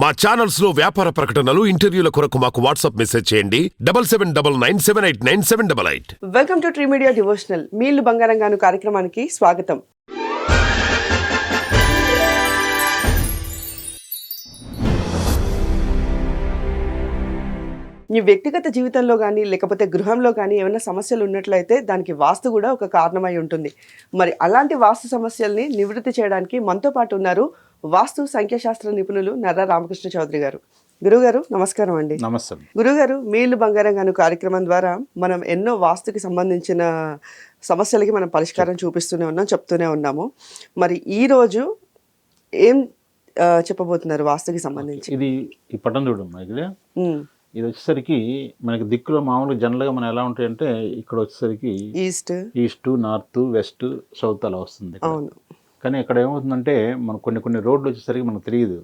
మా ఛానల్స్లో వ్యాపార ప్రకటనలు ఇంటర్వ్యూల కొరకు మాకు వాట్సాప్ మెసేజ్ చేయండి. Double seven double nine seven eight nine seven double eight. Welcome to tree media devotional మీళ్ళు బంగారంగాను కార్యక్రమానికి స్వాగతం. మీ వ్యక్తిగత జీవితంలో కానీ లేకపోతే గృహంలో కానీ ఏమైనా సమస్యలు ఉన్నట్లయితే దానికి వాస్తు కూడా ఒక కారణమై ఉంటుంది. మరి అలాంటి వాస్తు సమస్యల్ని నివృత్తి చేయడానికి మనతో పాటు ఉన్నారు వాస్తు సంఖ్యాశాస్త్ర నిపుణులు నర్రా రామకృష్ణ చౌదరి గారు. గురుగారు నమస్కారం అండి. నమస్తే. గురుగారు మీళ్ళు బంగారం గాను కార్యక్రమం ద్వారా మనం ఎన్నో వాస్తుకి సంబంధించిన సమస్యలకి మనం పరిష్కారం చూపిస్తూనే ఉన్నాం చెప్తూనే ఉన్నాము. మరి ఈ రోజు ఏం చెప్పబోతున్నారు వాస్తుకి సంబంధించి? ఇది ఈ పట్టణం చూడమ్మా ఉమ్, ఇది వచ్చేసరికి మనకి దిక్కులో మామూలుగా జనరల్గా మనం ఎలా ఉంటాయంటే ఇక్కడ వచ్చేసరికి east. East north west south అలా వస్తుంది. అవును. కానీ ఇక్కడ ఏమవుతుందంటే మన కొన్ని కొన్ని రోడ్లు వచ్చేసరికి మనకు తెలియదు.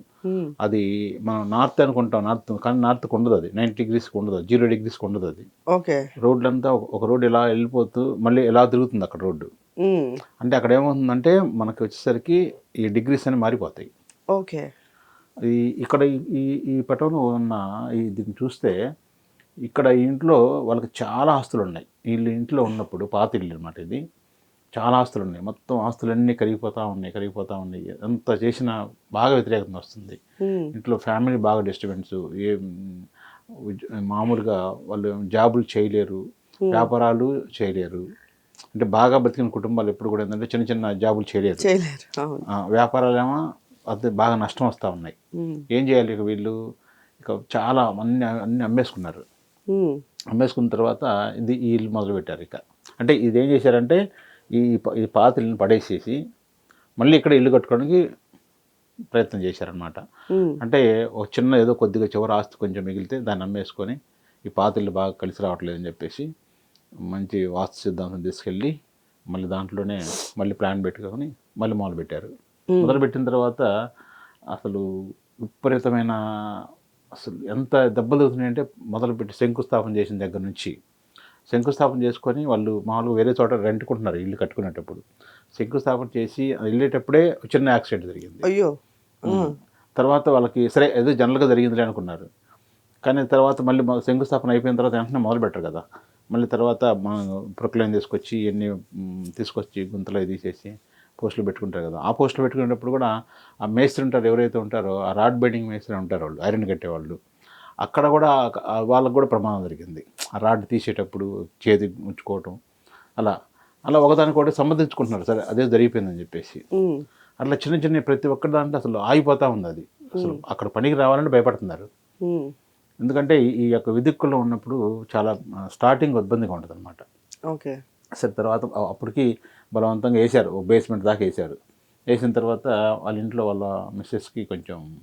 అది మనం నార్త్ అనుకుంటాం నార్త్ కానీ నార్త్కి ఉండదు అది. నైంటీ డిగ్రీస్కి ఉండదు జీరో డిగ్రీస్కి ఉండదు అది. ఓకే. రోడ్లంతా ఒక- రోడ్డు ఇలా వెళ్ళిపోతూ మళ్ళీ ఎలా తిరుగుతుంది అక్కడ రోడ్డు? అంటే అక్కడ ఏమవుతుందంటే మనకి వచ్చేసరికి ఈ డిగ్రీస్ అని మారిపోతాయి. ఓకే. ఈ ఇక్కడ ఈ- ఈ పటంలో ఉన్న ఈ దీన్ని చూస్తే ఇక్కడ ఈ ఇంట్లో వాళ్ళకి చాలా ఆస్తులు ఉన్నాయి వీళ్ళు ఇంట్లో ఉన్నప్పుడు పాత ఇల్లు అనమాట ఇది. చాలా ఆస్తులు ఉన్నాయి మొత్తం ఆస్తులన్నీ కరిగిపోతూ ఉన్నాయి కరిగిపోతూ ఉన్నాయి. ఎంత చేసినా బాగా వ్యతిరేకత వస్తుంది. ఇంట్లో ఫ్యామిలీ బాగా డిస్టర్బెన్స్. ఏ మామూలుగా వాళ్ళు జాబులు చేయలేరు వ్యాపారాలు చేయలేరు. అంటే బాగా బతికిన కుటుంబాలు ఎప్పుడు కూడా ఏంటంటే చిన్న చిన్న జాబులు చేయలేరు. వ్యాపారాలేమో అది బాగా నష్టం వస్తూ ఉన్నాయి. ఏం చేయాలి ఇక వీళ్ళు? ఇక చాలా అన్ని అన్ని అమ్మేసుకున్నారు. అమ్మేసుకున్న తర్వాత ఇది ఇల్లు మొదలుపెట్టారు ఇక. అంటే ఇది ఏం చేశారంటే ఈ ఈ పాత ఇల్లుని పడేసేసి మళ్ళీ ఇక్కడ ఇల్లు కట్టుకోవడానికి ప్రయత్నం చేశారనమాట అంటే ఒక చిన్న ఏదో కొద్దిగా చివరి ఆస్తి కొంచెం మిగిలితే దాన్ని అమ్మేసుకొని ఈ పాత ఇల్లు బాగా కలిసి రావట్లేదని చెప్పేసి మంచి వాస్తు సిద్ధాంతం తీసుకెళ్ళి మళ్ళీ దాంట్లోనే మళ్ళీ ప్లాన్ పెట్టుకొని మళ్ళీ మొదలు పెట్టారు మొదలు పెట్టిన తర్వాత అసలు విపరీతమైన అసలు ఎంత దెబ్బలు తగ్గుతున్నాయంటే మొదలుపెట్టి శంకుస్థాపన చేసిన దగ్గర నుంచి. శంకుస్థాపన చేసుకొని వాళ్ళు మామూలుగా వేరే చోట రెంట్కుంటున్నారు ఇల్లు కట్టుకునేటప్పుడు. శంకుస్థాపన చేసి వెళ్ళేటప్పుడే చిన్న యాక్సిడెంట్ జరిగింది. అయ్యో. తర్వాత వాళ్ళకి సరే ఏదో జనరల్గా జరిగిందిలే అనుకున్నారు. కానీ తర్వాత మళ్ళీ శంకుస్థాపన అయిపోయిన తర్వాత వెంటనే మొదలు పెట్టరు కదా. మళ్ళీ తర్వాత మనం ప్రొక్లైన్ తీసుకొచ్చి ఎన్ని తీసుకొచ్చి గుంతలో తీసేసి పోస్టులు పెట్టుకుంటారు కదా. ఆ పోస్టులు పెట్టుకునేటప్పుడు కూడా ఆ మేస్త్రి ఉంటారు ఎవరైతే ఉంటారో ఆ రాడ్ బైండింగ్ మేస్త్రి ఉంటారు వాళ్ళు ఐరన్ కట్టేవాళ్ళు. అక్కడ కూడా వాళ్ళకు కూడా ప్రమాదం జరిగింది. ఆ రాడ్ తీసేటప్పుడు చేతి ఉంచుకోవటం అలా అలా ఒకదానికి ఒకటి సంబంధించుకుంటున్నారు. సరే అదే జరిగిపోయిందని చెప్పేసి. అట్లా చిన్న చిన్న ప్రతి ఒక్కటి దాంట్లో అసలు ఆగిపోతూ ఉంది అది. అసలు అక్కడ పనికి రావాలంటే భయపడుతున్నారు. ఎందుకంటే ఈ- యొక్క విదిక్కులో ఉన్నప్పుడు చాలా స్టార్టింగ్ ఇబ్బందిగా ఉంటుంది అనమాట ఓకే. సరే తర్వాత అప్పటికి బలవంతంగా వేశారు. బేస్మెంట్ దాకా వేశారు. వేసిన తర్వాత వాళ్ళ ఇంట్లో వాళ్ళ మిస్సెస్కి కొంచెం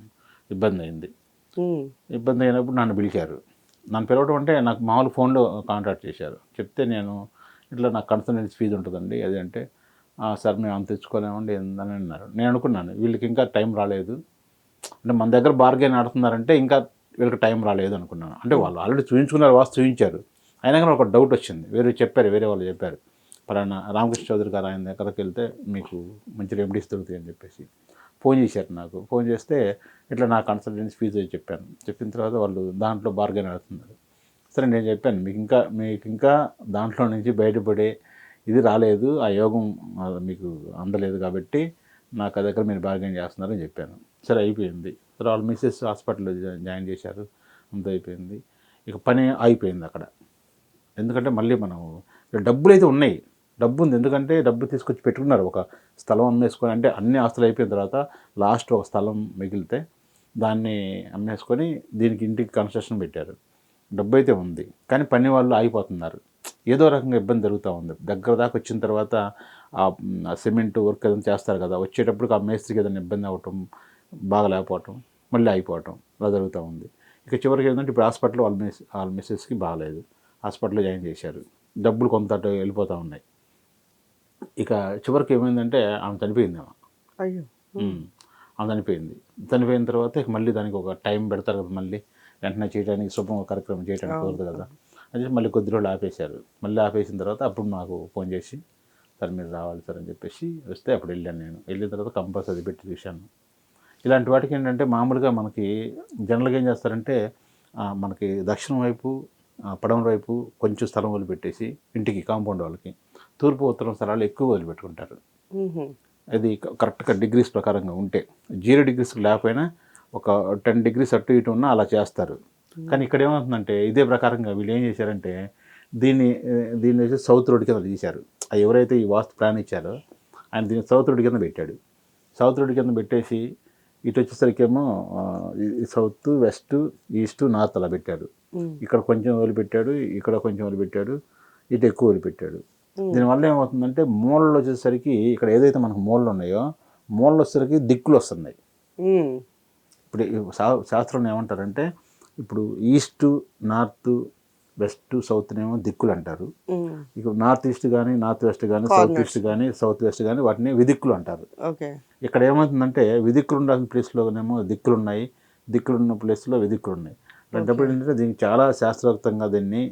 ఇబ్బంది అయింది ఇబ్బంది అయినప్పుడు నన్ను పిలిచారు. నన్ను పిలవడం అంటే నాకు మామూలు ఫోన్లో కాంటాక్ట్ చేశారు. చెప్తే నేను ఇట్లా నాకు కన్సల్టెన్సీ ఫీజు ఉంటుందండి. అది అంటే "ఆ, సార్ మేము అంత తెచ్చుకోలేమండి అని అన్నారు. నేను అనుకున్నాను వీళ్ళకి ఇంకా టైం రాలేదు. అంటే మన దగ్గర బార్గెన్ ఆడుతున్నారంటే ఇంకా వీళ్ళకి టైం రాలేదు అనుకున్నాను. అంటే వాళ్ళు ఆల్రెడీ చూపించుకున్నారు వాస్తు చూపించారు అయినా కానీ ఒక డౌట్ వచ్చింది. వేరే చెప్పారు వేరే వాళ్ళు చెప్పారు. పలానా రామకృష్ణ చౌదరి గారు ఆయన దగ్గరికి వెళ్తే మీకు మంచి రెమెడీస్ దొరుకుతాయి అని చెప్పేసి ఫోన్ చేశారు నాకు. ఫోన్ చేస్తే ఇట్లా నా కన్సల్టెన్సీ ఫీజు అని చెప్పాను. చెప్పిన తర్వాత వాళ్ళు దాంట్లో బార్గెన్ ఆడుతున్నారు. సరే నేను చెప్పాను మీకు ఇంకా మీకు ఇంకా దాంట్లో నుంచి బయటపడే ఇది రాలేదు. ఆ యోగం మీకు అందలేదు కాబట్టి నాకు ఆ దగ్గర మీరు బార్గెన్ చేస్తున్నారని చెప్పాను. సరే అయిపోయింది. సరే వాళ్ళు మిస్సెస్ హాస్పిటల్లో జాయిన్ చేశారు. అంత అయిపోయింది. ఇక పని అయిపోయింది అక్కడ. ఎందుకంటే మళ్ళీ మనం డబ్బులు అయితే ఉన్నాయి. డబ్బు ఉంది ఎందుకంటే డబ్బు తీసుకొచ్చి పెట్టుకున్నారు. ఒక స్థలం అమ్మేసుకొని అంటే అన్ని ఆస్తులు అయిపోయిన తర్వాత లాస్ట్ ఒక స్థలం మిగిలితే దాన్ని అమ్మేసుకొని దీనికి ఇంటికి కన్స్ట్రక్షన్ పెట్టారు. డబ్బు అయితే ఉంది. కానీ పని వాళ్ళు ఆగిపోతున్నారు. ఏదో రకంగా ఇబ్బంది జరుగుతూ ఉంది. దగ్గర దాకా వచ్చిన తర్వాత ఆ సిమెంట్ వర్క్ ఏదైనా చేస్తారు కదా వచ్చేటప్పుడు ఆ మేస్త్రికి ఏదైనా ఇబ్బంది అవ్వటం బాగా లేకపోవటం మళ్ళీ అయిపోవటం అలా జరుగుతూ ఉంది. ఇక చివరికి ఏంటంటే ఇప్పుడు హాస్పిటల్ వాళ్ళ మిస్ వాళ్ళ మిస్సెస్కి బాగాలేదు. హాస్పిటల్లో జాయిన్ చేశారు. డబ్బులు కొంత వెళ్ళిపోతూ ఉన్నాయి. ఇక చివరికి ఏమైందంటే ఆమె చనిపోయింది ఆమె. అయ్యో. ఆమె చనిపోయింది. చనిపోయిన తర్వాత ఇక మళ్ళీ దానికి ఒక టైం పెడతారు కదా మళ్ళీ. వెంటనే చేయడానికి శుభం కార్యక్రమం చేయడానికి కుదరదు కదా. అది మళ్ళీ కొద్ది రోజులు ఆపేశారు. మళ్ళీ ఆపేసిన తర్వాత అప్పుడు నాకు ఫోన్ చేసి సార్ మీరు రావాలి సార్ అని చెప్పేసి వస్తే అప్పుడు వెళ్ళాను నేను. వెళ్ళిన తర్వాత కంపల్సరీ పెట్టి చూశాను ఇలాంటి వాటికి ఏంటంటే మామూలుగా మనకి జనరల్గా ఏం చేస్తారంటే మనకి దక్షిణం వైపు పడమర వైపు కొంచెం స్థలం వదిలిపెట్టేసి ఇంటికి కాంపౌండ్ వాళ్ళకి తూర్పు ఉత్తరం స్థలాలు ఎక్కువ వదిలిపెట్టుకుంటారు. అది కరెక్ట్గా డిగ్రీస్ ప్రకారంగా ఉంటే జీరో డిగ్రీస్ లేకపోయినా ఒక టెన్ డిగ్రీస్ అటు ఇటు ఉన్నా అలా చేస్తారు. కానీ ఇక్కడ ఏమవుతుందంటే ఇదే ప్రకారంగా వీళ్ళు ఏం చేశారంటే దీన్ని దీన్ని వచ్చి సౌత్ రోడ్ కింద తీశారు. ఆ ఎవరైతే ఈ వాస్తు ప్లాన్ ఇచ్చారో ఆయన దీన్ని సౌత్ రోడ్ కింద పెట్టాడు. సౌత్ రోడ్ కింద పెట్టేసి ఇటు వచ్చేసరికి ఏమో సౌత్ వెస్ట్ ఈస్ట్ నార్త్ అలా పెట్టారు మ్మ్. ఇక్కడ కొంచెం వదిలిపెట్టాడు ఇక్కడ కొంచెం వదిలిపెట్టాడు ఇటు ఎక్కువ వదిలిపెట్టాడు దీనివల్ల ఏమవుతుందంటే మూలలు వచ్చేసరికి ఇక్కడ ఏదైతే మనకు మూలలు ఉన్నాయో మూలలు వచ్చేసరికి దిక్కులు వస్తున్నాయి. ఇప్పుడు శాస్త్రంలో ఏమంటారంటే ఇప్పుడు ఈస్ట్ నార్త్ వెస్ట్ సౌత్ ఏమో దిక్కులు అంటారు. ఇప్పుడు నార్త్ ఈస్ట్ కానీ నార్త్ వెస్ట్ కానీ సౌత్ ఈస్ట్ కానీ సౌత్ వెస్ట్ కానీ వాటిని విదిక్కులు అంటారు ఇక్కడ ఏమవుతుందంటే విదిక్కులు ఉండాల్సిన ప్లేస్లోనేమో దిక్కులు ఉన్నాయి దిక్కులు ఉన్న ప్లేస్లో విదిక్కులు ఉన్నాయి అలాంటప్పుడు ఏంటంటే దీనికి చాలా శాస్త్రోక్తంగా దీన్ని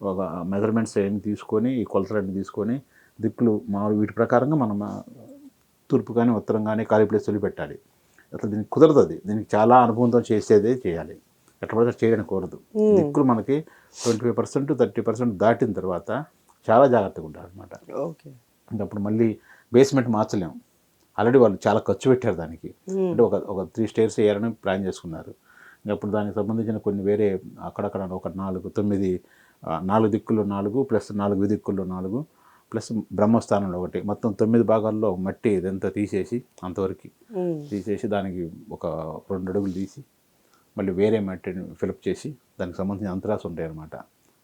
ఒక మెజర్మెంట్స్ అవన్నీ తీసుకొని ఈ కొలతలన్నీ తీసుకొని దిక్కులు మామూలు వీటి ప్రకారంగా మనం తూర్పు కానీ ఉత్తరం కానీ ఖాళీ ప్లేస్ వదిలిపెట్టాలి. అసలు దీనికి కుదరదు అది. దీనికి చాలా అనుభవంతో చేసేదే చేయాలి. ఎట్లా పడితే చేయడానికి కూడదు దిక్కులు మనకి twenty five percent thirty percent దాటిన తర్వాత చాలా జాగ్రత్తగా ఉంటారు అనమాట ఓకే. ఇంకా అప్పుడు మళ్ళీ బేస్మెంట్ మార్చలేము ఆల్రెడీ వాళ్ళు చాలా ఖర్చు పెట్టారు దానికి. అంటే ఒక ఒక త్రీ స్టేర్స్ వేయాలని ప్లాన్ చేసుకున్నారు. అప్పుడు దానికి సంబంధించిన కొన్ని వేరే అక్కడక్కడ ఒక నాలుగు తొమ్మిది నాలుగు దిక్కులు నాలుగు ప్లస్ నాలుగు దిక్కులు నాలుగు ప్లస్ బ్రహ్మస్థానంలో ఒకటి. మొత్తం తొమ్మిది భాగాల్లో మట్టి ఇదంతా తీసేసి అంతవరకు. తీసేసి దానికి ఒక రెండు అడుగులు తీసి మళ్ళీ వేరే మట్టిని ఫిలప్ చేసి దానికి సంబంధించిన అంతరాలు ఉంటాయి అన్నమాట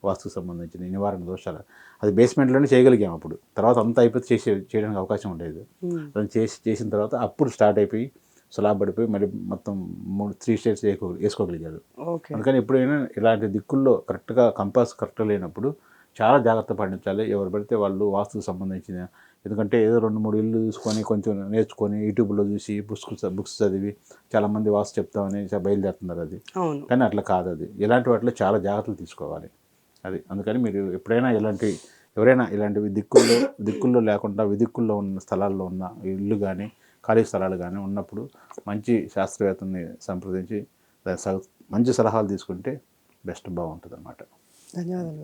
వాస్తుకు సంబంధించిన నివారణ దోషాలు. అది బేస్మెంట్లోనే చేయగలిగాం అప్పుడు. తర్వాత అంతా అయిపోతే చేసే చేయడానికి అవకాశం ఉండేది. దాన్ని చేసి చేసిన తర్వాత అప్పుడు స్టార్ట్ అయిపోయి స్లాబ్ పడిపోయి మళ్ళీ మొత్తం మూడు త్రీ స్టేట్స్ వేసుకో వేసుకోగలిగారు. అందుకని ఎప్పుడైనా ఇలాంటి దిక్కుల్లో కరెక్ట్గా కంపాస్ కరెక్ట్ లేనప్పుడు చాలా జాగ్రత్త పాటించాలి. ఎవరు పడితే వాళ్ళు వాస్తుకు సంబంధించిన ఎందుకంటే ఏదో రెండు మూడు ఇల్లు చూసుకొని కొంచెం నేర్చుకొని యూట్యూబ్లో చూసి బుక్స్ బుక్స్ చదివి చాలామంది వాస్తు చెప్తామని బయలుదేరుతున్నారు అది. కానీ అట్లా కాదు అది. ఇలాంటి వాటిలో చాలా జాగ్రత్తలు తీసుకోవాలి. అది అందుకని మీరు ఎప్పుడైనా ఇలాంటి ఎవరైనా ఇలాంటివి దిక్కుల్లో దిక్కుల్లో లేకుండా విదిక్కుల్లో ఉన్న స్థలాల్లో ఉన్న ఇల్లు కానీ ఖాళీ స్థలాలు కానీ ఉన్నప్పుడు మంచి శాస్త్రవేత్తని సంప్రదించి మంచి సలహాలు తీసుకుంటే బెస్ట్ బాగుంటుంది అన్నమాట ధన్యవాదాలు.